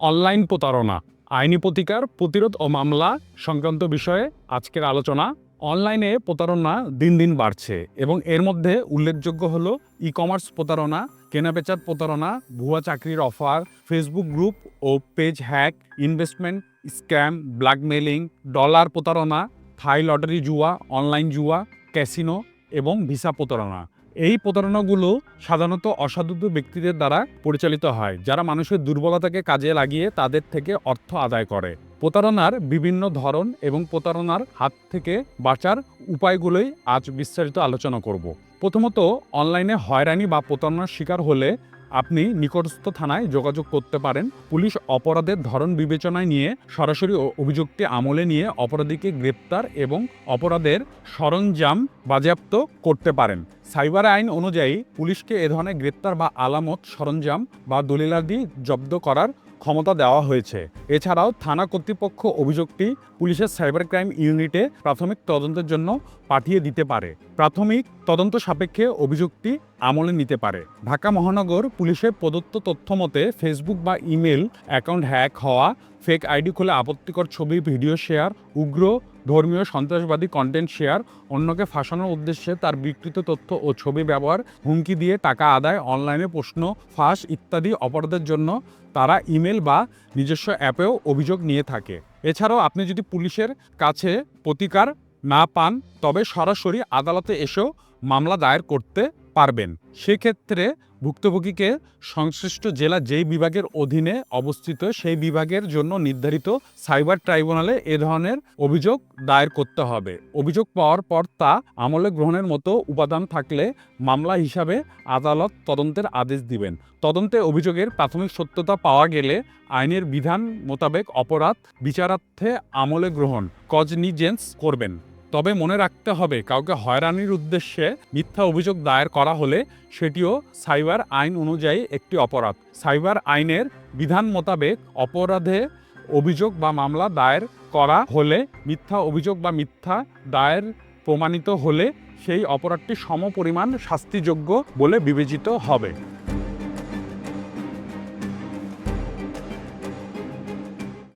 Online প্রতারণা, আইনি প্রতিকার, প্রতিরোধ ও মামলা সংক্রান্ত বিষয়ে আজকের আলোচনা। অনলাইনে প্রতারণা দিন দিন বাড়ছে এবং এর মধ্যে উল্লেখযোগ্য হলো ই কমার্স প্রতারণা, কেনাবেচার প্রতারণা, ভুয়া চাকরির অফার ফেসবুক গ্রুপ ও page hack investment scam blackmailing dollar প্রতারণা থাই লটারি জুয়া অনলাইন জুয়া ক্যাসিনো এবং ভিসা প্রতারণা। এই প্রতারণাগুলো সাধারণত অসাধু ব্যক্তিদের দ্বারা পরিচালিত হয়, যারা মানুষের দুর্বলতাকে কাজে লাগিয়ে তাদের থেকে অর্থ আদায় করে। প্রতারণার বিভিন্ন ধরন এবং প্রতারণার হাত থেকে বাঁচার উপায়গুলোই আজ বিস্তারিত আলোচনা করব। প্রথমত, অনলাইনে হয়রানি বা প্রতারণার শিকার হলে আপনি নিকটস্থ থানায় যোগাযোগ করতে পারেন। পুলিশ অপরাধের ধরন বিবেচনায় নিয়ে সরাসরি অ- অভিযোগটি আমলে নিয়ে অপরাধীকে গ্রেপ্তার এবং অপরাধের সরঞ্জাম বাজেয়াপ্ত করতে পারেন। সাইবার আইন অনুযায়ী পুলিশকে এ ধরনের গ্রেপ্তার বা আলামত, সরঞ্জাম বা দলিলাদি জব্দ করার ক্ষমতা দেওয়া হয়েছে। এছাড়াও থানা কর্তৃপক্ষ অভিযোগটি পুলিশের সাইবার ক্রাইম ইউনিটে প্রাথমিক তদন্তের জন্য পাঠিয়ে দিতে পারে। প্রাথমিক তদন্ত সাপেক্ষে অভিযোগটি আমলে নিতে পারে। ঢাকা মহানগর পুলিশের প্রদত্ত তথ্য মতে ফেসবুক বা ইমেল অ্যাকাউন্ট হ্যাক হওয়া, ফেক আইডি খুলে আপত্তিকর ছবি, ভিডিও শেয়ার, উগ্র, ধর্মীয়, সন্ত্রাসবাদী কন্টেন্ট শেয়ার, অন্যকে ফাঁসানোর উদ্দেশ্যে তার বিকৃত তথ্য ও ছবি ব্যবহার, হুমকি দিয়ে টাকা আদায়, অনলাইনে প্রশ্ন, ফাঁস ইত্যাদি অপরাধের জন্য তারা ইমেল বা নিজস্ব অ্যাপেও অভিযোগ নিয়ে থাকে। এছাড়াও আপনি যদি পুলিশের কাছে প্রতিকার না পান, তবে সরাসরি আদালতে এসেও মামলা দায়ের করতে পারবেন। সেক্ষেত্রে ভুক্তভোগীকে সংশ্লিষ্ট জেলা যেই বিভাগের অধীনে অবস্থিত, সেই বিভাগের জন্য নির্ধারিত সাইবার ট্রাইব্যুনালে এ ধরনের অভিযোগ দায়ের করতে হবে। অভিযোগ পাওয়ার পর তা আমলে গ্রহণের মতো উপাদান থাকলে মামলা হিসাবে আদালত তদন্তের আদেশ দিবেন। তদন্তে অভিযোগের প্রাথমিক সত্যতা পাওয়া গেলে আইনের বিধান মোতাবেক অপরাধ বিচারার্থে আমলে গ্রহণ, কজনিজেন্স করবেন। তবে মনে রাখতে হবে, কাউকে হয়রানির উদ্দেশ্যে মিথ্যা অভিযোগ দায়ের করা হলে সেটিও সাইবার আইন অনুযায়ী একটি অপরাধ। সাইবার আইনের বিধান মোতাবেক অপরাধে অভিযোগ বা মামলা দায়ের করা হলে, মিথ্যা অভিযোগ বা মিথ্যা দায়ের প্রমাণিত হলে সেই অপরাধটি সমপরিমাণ শাস্তিযোগ্য বলে বিবেচিত হবে।